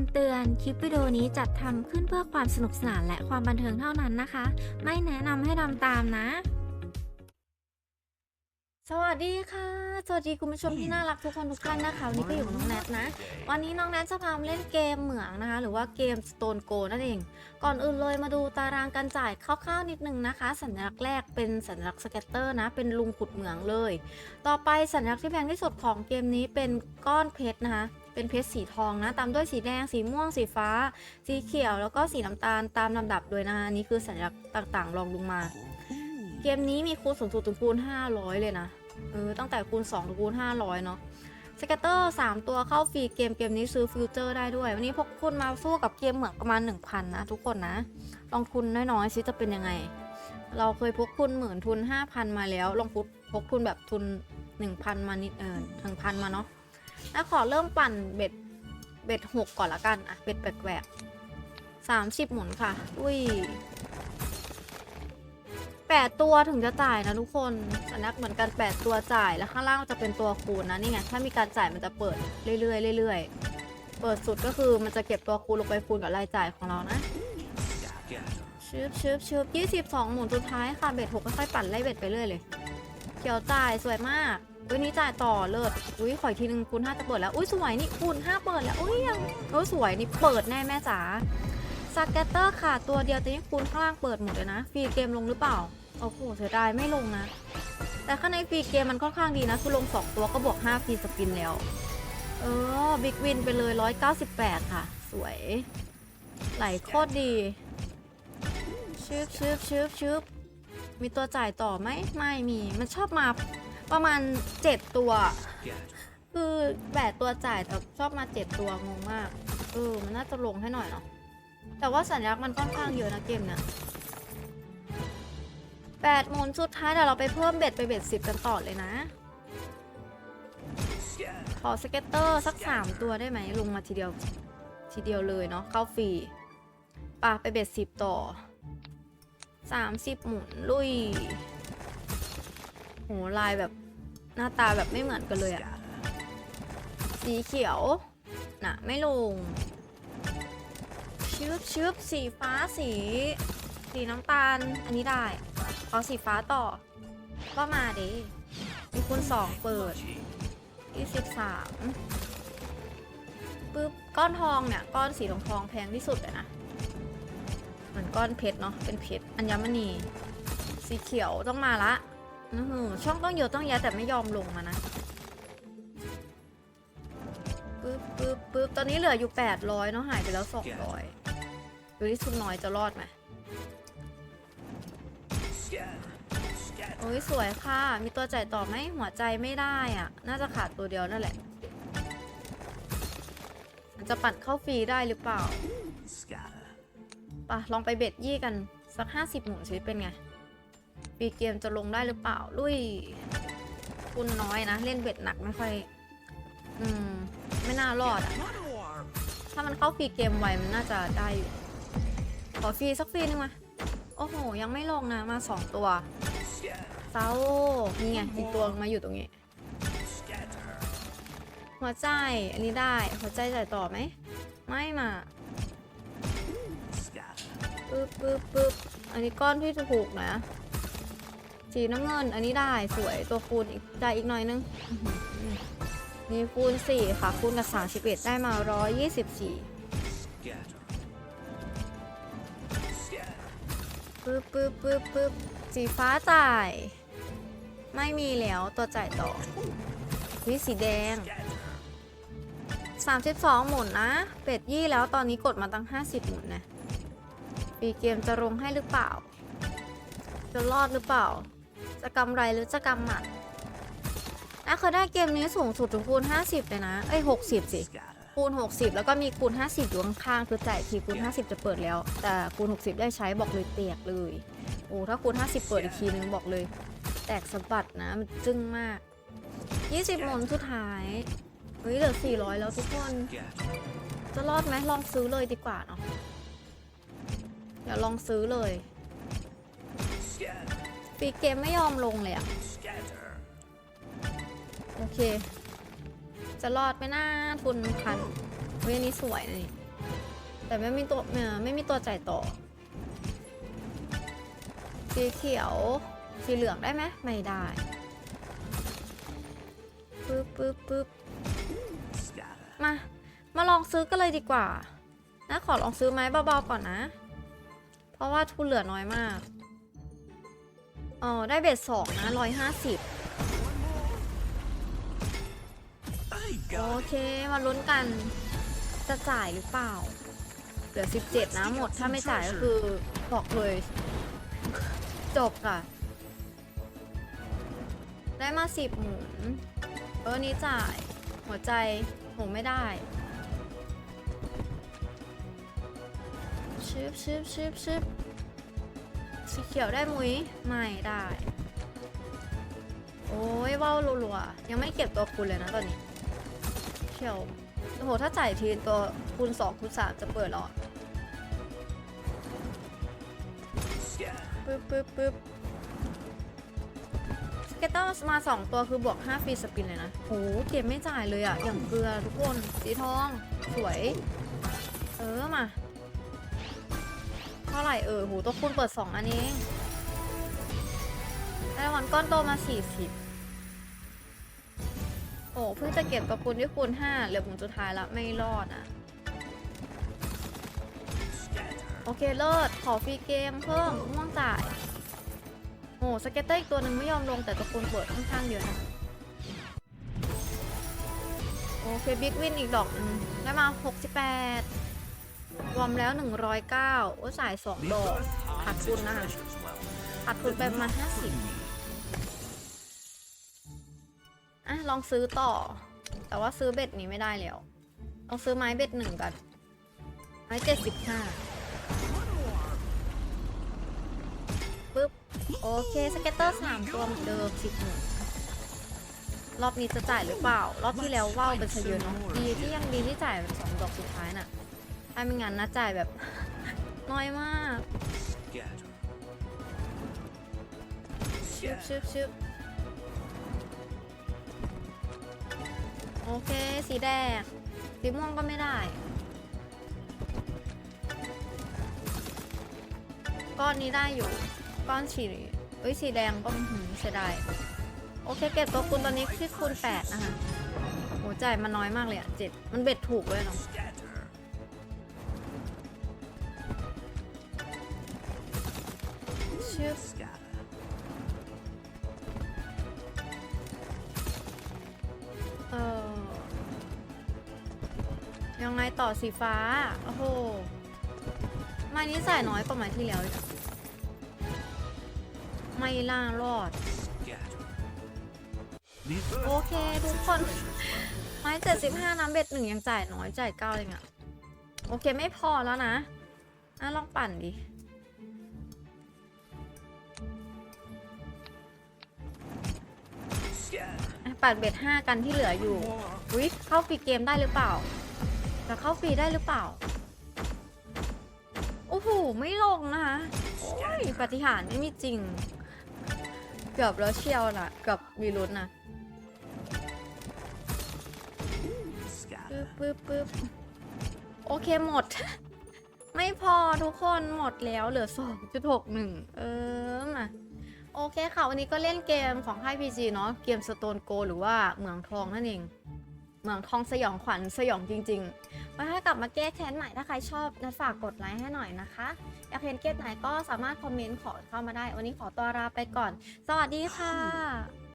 ำเตือน คลิปวิดีโอนี้จัดทำขึ้นเพื่อความสนุกสนานและความบันเทิงเท่านั้นนะคะ ไม่แนะนำให้ทำตามนะ สวัสดีค่ะ สวัสดีคุณผู้ชมที่น่ารักทุกคนทุกท่านนะคะวันนี้ก็อยู่กับน้องแนทนะ วันนี้น้องแนทจะพามาเล่นเกมเหมืองนะคะ หรือว่าเกม Stone Go นั่นเอง ก่อนอื่นเลยมาดูตารางการจ่ายคร่าวๆนิดนึงนะคะ สัญลักษณ์แรกเป็นสัญลักษณ์สเก็ตเตอร์นะ เป็นลุงขุดเหมืองเลย ต่อไปสัญลักษณ์ที่แพงที่สุดของเกมนี้เป็นก้อนเพชรนะคะ เป็นเพชรสีทองนะ ตามด้วยสีแดง สีม่วง สีฟ้า สีเขียว แล้วก็สีน้ำตาลตามลำดับด้วยนะคะนนี้คือสัญลักษณ์ต่างๆรองลงมา เกมนี้มีคูณสูงสุดถึงคูณ 500 เลยนะ เออ ตั้งแต่คูณ2ถึงคูณ 500 เนาะสเกตเตอร์3ตัวเข้าฟรีเกมเกมนี้ซื้อฟิวเจอร์ได้ด้วย วันนี้พกทุนมาสู้กับเกมเหมือนประมาณ 1,000 นะ ทุกคนนะ ลองทุนน้อยๆซิจะเป็นยังไง เราเคยพกทุนหมื่นทุน 5,000 มาแล้ว ลองพกพกทุนแบบทุน 1,000 มานิดเออถึงพันมาเนาะ แล้วขอเริ่มปั่นเบ็ดเบ็ดหกก่อนละกันอะเบ็ดแปลกๆสามสิบหมุนค่ะ อุ้ยแปดตัวถึงจะจ่ายนะทุกคนสัญลักษณ์เหมือนกันแปดตัวจ่ายแล้วข้างล่างจะเป็นตัวคูณนะนี่ไงถ้ามีการจ่ายมันจะเปิดเรื่อยๆเรื่อยๆเปิดสุดก็คือมันจะเก็บตัวคูณลงไปคูณกับรายจ่ายของเรานะชึบชึบชึบยี่สิบสองหมุนสุดท้ายค่ะเบ็ดหกค่อยๆปั่นไล่เบ็ดไปเรื่อยเลย เขียวจ่ายสวยมากอุ้ยนี้จ่ายต่อเลิศอุ้ยขออีกทีนึงคูณห้าจะเปิดแล้วอุ้ยสวยนี่คูณห้าเปิดแล้วอุ้ยยังโอ้สวยนี่เปิดแน่แม่จ๋าสเก็ตเตอร์ค่ะตัวเดียวแต่นี่คูณข้างล่างเปิดหมดเลยนะฟรีเกมลงหรือเปล่าโอ้โหเสียดายไม่ลงนะ แต่ข้างในฟรีเกมมันค่อนข้างดีนะคือลง2ตัวก็บวก5ฟรีสปินแล้วเออบิ๊กวินไปเลย198ค่ะ สวยไหลโคตรดีชึบชึบชึบชึบ มีตัวจ่ายต่อไหมไม่มีมันชอบมาประมาณ 7 ตัว คือแปดตัวจ่ายแต่ชอบมา 7 ตัวงงมากเออมันน่าจะลงให้หน่อยเนาะแต่ว่าสัญลักษณ์มันค่อนข้างเยอะนะเกมเนี่ยแปดหมุนสุดท้ายเดี๋ยวเราไปเพิ่มเบ็ดไปเบ็ดสิบกันต่อเลยนะ ขอสเก็ตเตอร์สักสามตัวได้ไหมลงมาทีเดียว ทีเดียวเลยเนาะเข้าฟรีป่ะไปเบ็ดสิบต่อ สามสิบหมุนลุยโหลายแบบหน้าตาแบบไม่เหมือนกันเลยอะสีเขียวน่ะไม่ลงชึบชึบสีฟ้าสี สีน้ำตาล อันนี้ได้เอาสีฟ้าต่อ ก็มาดิมีคูณสองเปิดยี่สิบสามปึ๊บก้อนทองเนี่ย ก้อนสีทองทองแพงที่สุดเลยนะ มือนก้อนเพชรเนาะเป็นเพชรอัญมณี สีเขียวต้องมาละอือหือช่องต้องเยอะต้องแยะแต่ไม่ยอมลงมานะปึ๊บปึ๊บปึ๊บตอนนี้เหลืออยู่ 800เนาะหายไปแล้ว 200ดูที่ทุนน้อยจะรอดไหมโอ้ยสวยค่ะ มีตัวใจต่อไหมหัวใจไม่ได้อะ น่าจะขาดตัวเดียวนั่นแหละ มันจะปัดเข้าฟรีได้หรือเปล่า ปะลองไปเบ็ดยี่กันสัก 50หมุนสิเป็นไงฟีเกมจะลงได้หรือเปล่า ลุยคุณน้อยนะ เล่นเบ็ดหนักไม่ค่อย อืม ไม่น่ารอดอะถ้ามันเข้าฟรีเกมไวมันน่าจะได้อยู่ ขอฟรีสักฟรีนึงมาโอ้โห ยังไม่ลงนะมาสองตัวเซานี่ไงอีกตัวมาอยู่ตรงนี้ หัวใจ อันนี้ได้ หัวใจจ่ายต่อไหม ไม่มา ปึ๊บปึ๊บปึ๊บอันนี้ก้อนที่ถูกนะ สีน้ำเงิน อันนี้ได้สวยตัวคูณอีกได้อีกหน่อยนึง นี่คูณ 4 ค่ะ คูณกับ 31 ได้มา 124ปึ๊บปึ๊บปึ๊บปึ๊บสีฟ้าจ่าย ไม่มีแล้วตัวจ่ายต่อวิสีแดง 32 หมุนนะ เป็ดยี่แล้วตอนนี้กดมาตั้ง 50 หมุนนะ ปีเกมจะลงให้หรือเปล่า จะรอดหรือเปล่า จะกำไรหรือจะกำหมัดนะเคยได้เกมนี้สูงสุดถึงคูณ 50 เลยนะ เอ้ย 60 สิ คูณ 60 แล้วก็มีคูณ 50 อยู่ข้างๆคือจ่ายทีคูณ 50 จะเปิดแล้ว แต่คูณ 60 ได้ใช้บอกเลยเตียกเลย โอ้ถ้าคูณ 50 เปิดอีกทีนึงบอกเลย แตกสะบัดนะ มันจึ้งมาก 20หมุนสุดท้าย เฮ้ยเหลือ 400 แล้วทุกคน จะรอดไหมลองซื้อเลยดีกว่าเนาะ ดี๋ยวลองซื้อเลยปีเกมไม่ยอมลงเลยอะโอเค จะรอดไหมนะทุนพันเฮ้ยอันนี้สวยนี่ แต่ไม่มีตัวเอ่ไม่มีตัวจ่ายต่อ สีเขียว สีเหลืองได้ไหมไม่ได้ปึ๊บปึ๊บปึ๊บมา มาลองซื้อกันเลยดีกว่านะขอลองซื้อไม้เบาๆก่อนนะ เพราะว่าทุนเหลือน้อยมากอ๋อได้เบ็ดสองนะร้อยห้าสิบโอเคมาลุ้นกัน จะจ่ายหรือเปล่า เหลือ17นะหมด ถ้าไม่จ่ายก็คือบอกเลย จบค่ะ ได้มา10หมุนเออนี้จ่าย หัวใจหมุนไม่ได้ ชึบชึบชึบชึบสีเขียวได้มุ้ยไม่ได้ โอ้ยว่าวรัวๆยังไม่เก็บตัวคุณเลยนะตอนนี้เขียวโอ้โหถ้าจ่ายทีตัวคูณ2คูณ3จะเปิดหรอปึ๊บปึ๊บปึ๊บสเก็ตเตอร์มา2ตัวคือบวก5ฟรีสปินเลยนะโอ้โหเกมไม่จ่ายเลยอะอย่างเกลือทุกคนสีทองสวย เออมา ท่าไหร่เออโหตัวคูณเปิด 2 อันเองได้รางวัลก้อนโตมา 40 โอ้เพิ่งจะเก็บตัวคูณที่คูณ5เหลือผลสุดท้ายละไม่รอดอะ โอเคเลิศขอฟรีเกมเพิ่มม่วงจ่ายโอ้สเก็ตเตอร์อีกตัวหนึ่งไม่ยอมลงแต่ตัวคูณเปิดค่อนข้างเยอะนะโอเคบิ๊กวินอีกดอกนึงได้มา 68 รวมแล้ว 109 โอ้จ่าย 2 ดอกขาดทุนนะคะขาดทุนไปประมาณ 50 อะ ลองซื้อต่อ แต่ว่าซื้อเบ็ดนี้ไม่ได้แล้ว ลองซื้อไม้เบ็ดหนึ่งกัน ไม้เจ็ดสิบห้าปึ๊บ โอเค สเก็ตเตอร์สามตัวเหมือนเดิมสิบหนึ่งรอบนี้จะจ่ายหรือเปล่า รอบที่แล้วว่าวเป็นเฉยเนาะดีที่ยังดีที่จ่ายสองดอกสุดท้ายน่ะ ถ้าไม่งั้นนะจ่ายแบบ น้อยมากชึบชึบชึบโอเค สีแดง สีม่วงก็ไม่ได้ ก้อนนี้ได้อยู่ ก้อนสีเอ้ย สีแดงก็หืมเสียดาย โอเค เก็บตัวคูณตอนนี้ที่คูณแปดนะคะโหจ่ายมันน้อยมากเลยอะเจ็ดมันเบ็ดถูกเลยเนาะ เออยังไงต่อสีฟ้า โอ้โหไม้นี้ใส่น้อยกว่าไม้ที่แล้วอีกอะไม่ล่ารอด โอเคทุกคน ไม้เจ็ดสิบห้าน้ำเบ็ดหนึ่งยังจ่ายน้อยจ่ายเก้าเองอะโอเคไม่พอแล้วนะอะลองปั่นดิ ปัดเบ็ดห้ากันที่เหลืออยู่อุ๊ยเข้าฟรีเกมได้หรือเปล่าจะเข้าฟรีได้หรือเปล่าโอ้โหไม่ลงนะคะปฏิหารไม่มีจริง เกือบแล้วเชียวนะเกับวีรุนนะปึ๊บปึ๊บปึ๊บโอเคหมด ไม่พอทุกคนหมดแล้วเหลือ2.61เออมา โอเคค่ะ วันนี้ก็เล่นเกมของค่าย PG เนาะเกม Stone Go หรือว่าเหมืองทองนั่นเอง เหมืองทองสยองขวัญสยองจริงๆไว้ให้กลับมาแก้แค้นใหม่ถ้าใครชอบนะฝากกดไลค์ให้หน่อยนะคะ อยากเห็นเกมไหนก็สามารถคอมเมนต์ขอเข้ามาได้ วันนี้ขอตัวลาไปก่อน สวัสดีค่ะ